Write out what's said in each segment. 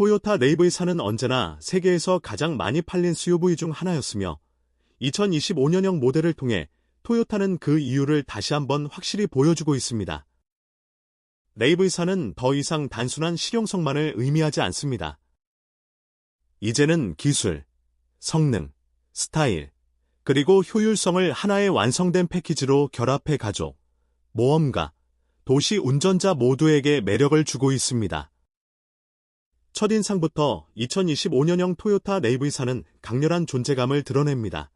토요타 레이브의사는 언제나 세계에서 가장 많이 팔린 SUV 중 하나였으며 2025년형 모델을 통해 토요타는 그 이유를 다시 한번 확실히 보여주고 있습니다. 레이브의사는 더 이상 단순한 실용성만을 의미하지 않습니다. 이제는 기술, 성능, 스타일, 그리고 효율성을 하나의 완성된 패키지로 결합해 가족, 모험가, 도시 운전자 모두에게 매력을 주고 있습니다. 첫인상부터 2025년형 토요타 레이브이사는 강렬한 존재감을 드러냅니다.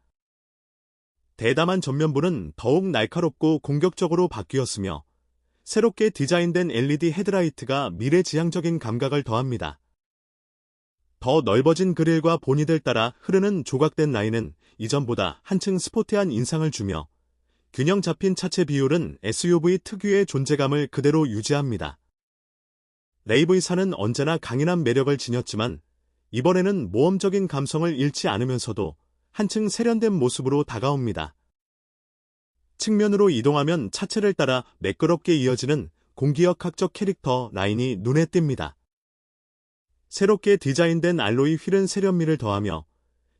대담한 전면부는 더욱 날카롭고 공격적으로 바뀌었으며 새롭게 디자인된 LED 헤드라이트가 미래지향적인 감각을 더합니다. 더 넓어진 그릴과 보니들 따라 흐르는 조각된 라인은 이전보다 한층 스포티한 인상을 주며 균형 잡힌 차체 비율은 SUV 특유의 존재감을 그대로 유지합니다. 레이브이사는 언제나 강인한 매력을 지녔지만 이번에는 모험적인 감성을 잃지 않으면서도 한층 세련된 모습으로 다가옵니다. 측면으로 이동하면 차체를 따라 매끄럽게 이어지는 공기역학적 캐릭터 라인이 눈에 띕니다. 새롭게 디자인된 알로이 휠은 세련미를 더하며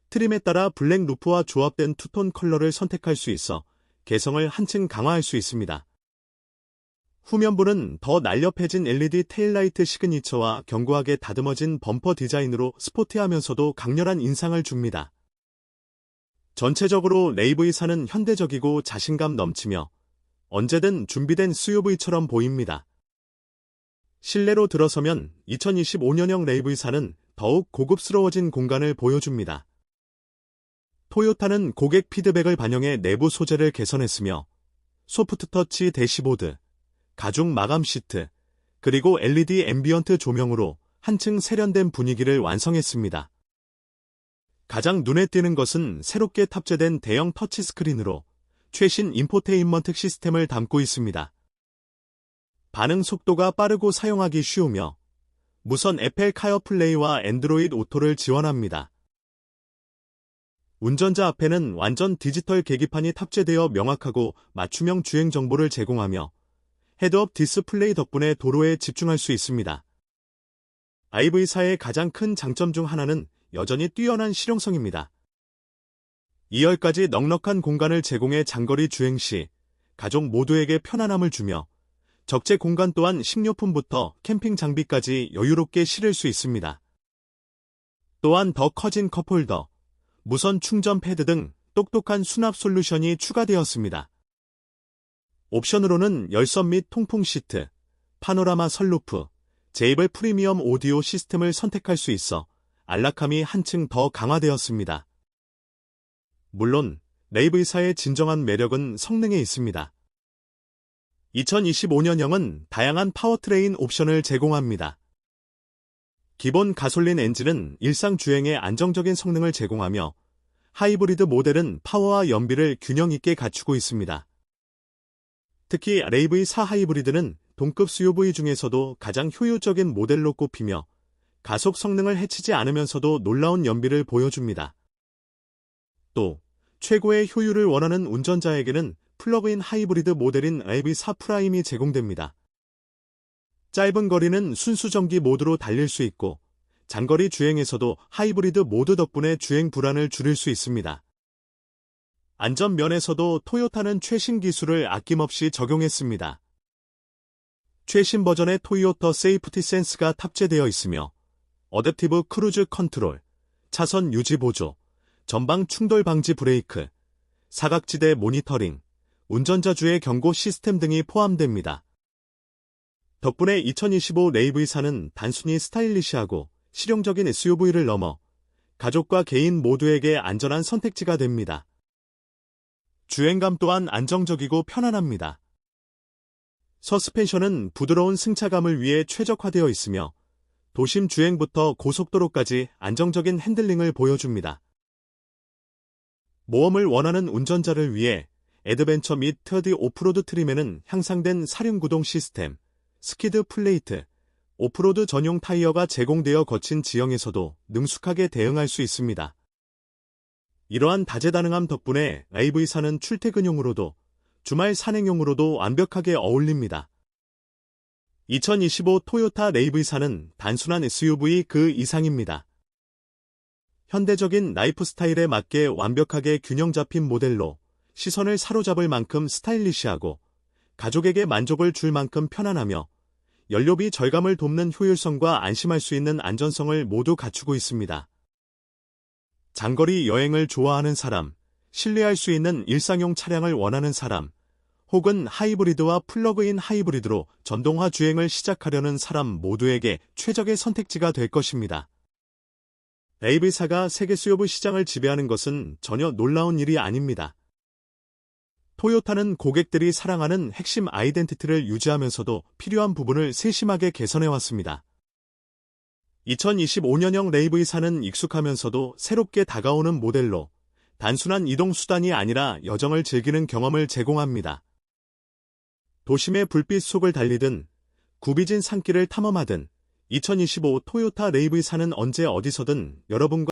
트림에 따라 블랙 루프와 조합된 투톤 컬러를 선택할 수 있어 개성을 한층 강화할 수 있습니다. 후면부는 더 날렵해진 LED 테일라이트 시그니처와 견고하게 다듬어진 범퍼 디자인으로 스포티하면서도 강렬한 인상을 줍니다. 전체적으로 레이브이사는 현대적이고 자신감 넘치며 언제든 준비된 SUV처럼 보입니다. 실내로 들어서면 2025년형 레이브이사는 더욱 고급스러워진 공간을 보여줍니다. 토요타는 고객 피드백을 반영해 내부 소재를 개선했으며 소프트 터치 대시보드, 가죽 마감 시트, 그리고 LED 앰비언트 조명으로 한층 세련된 분위기를 완성했습니다. 가장 눈에 띄는 것은 새롭게 탑재된 대형 터치스크린으로 최신 인포테인먼트 시스템을 담고 있습니다. 반응 속도가 빠르고 사용하기 쉬우며 무선 애플 카어플레이와 앤드로이드 오토를 지원합니다. 운전자 앞에는 완전 디지털 계기판이 탑재되어 명확하고 맞춤형 주행 정보를 제공하며 헤드업 디스플레이 덕분에 도로에 집중할 수 있습니다. IV사의 가장 큰 장점 중 하나는 여전히 뛰어난 실용성입니다. 2열까지 넉넉한 공간을 제공해 장거리 주행 시 가족 모두에게 편안함을 주며 적재 공간 또한 식료품부터 캠핑 장비까지 여유롭게 실을 수 있습니다. 또한 더 커진 컵홀더, 무선 충전 패드 등 똑똑한 수납 솔루션이 추가되었습니다. 옵션으로는 열선 및 통풍 시트, 파노라마 선루프, 제이블 프리미엄 오디오 시스템을 선택할 수 있어 안락함이 한층 더 강화되었습니다. 물론 레이브이사의 진정한 매력은 성능에 있습니다. 2025년형은 다양한 파워트레인 옵션을 제공합니다. 기본 가솔린 엔진은 일상 주행에 안정적인 성능을 제공하며 하이브리드 모델은 파워와 연비를 균형 있게 갖추고 있습니다. 특히 레이브의 4 하이브리드는 동급 SUV 중에서도 가장 효율적인 모델로 꼽히며 가속 성능을 해치지 않으면서도 놀라운 연비를 보여줍니다. 또 최고의 효율을 원하는 운전자에게는 플러그인 하이브리드 모델인 AV4 프라임이 제공됩니다. 짧은 거리는 순수 전기 모드로 달릴 수 있고 장거리 주행에서도 하이브리드 모드 덕분에 주행 불안을 줄일 수 있습니다. 안전 면에서도 토요타는 최신 기술을 아낌없이 적용했습니다. 최신 버전의 토요타 세이프티 센스가 탑재되어 있으며 어댑티브 크루즈 컨트롤, 차선 유지 보조, 전방 충돌 방지 브레이크, 사각지대 모니터링, 운전자주의 경고 시스템 등이 포함됩니다. 덕분에 2025 레이브이사는 단순히 스타일리시하고 실용적인 SUV를 넘어 가족과 개인 모두에게 안전한 선택지가 됩니다. 주행감 또한 안정적이고 편안합니다. 서스펜션은 부드러운 승차감을 위해 최적화되어 있으며 도심 주행부터 고속도로까지 안정적인 핸들링을 보여줍니다. 모험을 원하는 운전자를 위해 애드벤처 및 트어디 오프로드 트림에는 향상된 사륜 구동 시스템, 스키드 플레이트, 오프로드 전용 타이어가 제공되어 거친 지형에서도 능숙하게 대응할 수 있습니다. 이러한 다재다능함 덕분에 AV사는 출퇴근용으로도 주말 산행용으로도 완벽하게 어울립니다. 2025 토요타 레이브이사는 단순한 SUV 그 이상입니다. 현대적인 라이프 스타일에 맞게 완벽하게 균형 잡힌 모델로 시선을 사로잡을 만큼 스타일리시하고 가족에게 만족을 줄 만큼 편안하며 연료비 절감을 돕는 효율성과 안심할 수 있는 안전성을 모두 갖추고 있습니다. 장거리 여행을 좋아하는 사람, 신뢰할 수 있는 일상용 차량을 원하는 사람, 혹은 하이브리드와 플러그인 하이브리드로 전동화 주행을 시작하려는 사람 모두에게 최적의 선택지가 될 것입니다. 에이브사가 세계 수요부 시장을 지배하는 것은 전혀 놀라운 일이 아닙니다. 토요타는 고객들이 사랑하는 핵심 아이덴티티를 유지하면서도 필요한 부분을 세심하게 개선해왔습니다. 2025년형 레이브이사는 익숙하면서도 새롭게 다가오는 모델로 단순한 이동 수단이 아니라 여정을 즐기는 경험을 제공합니다. 도심의 불빛 속을 달리든 구비진 산길을 탐험하든 2025 토요타 레이브이사는 언제 어디서든 여러분과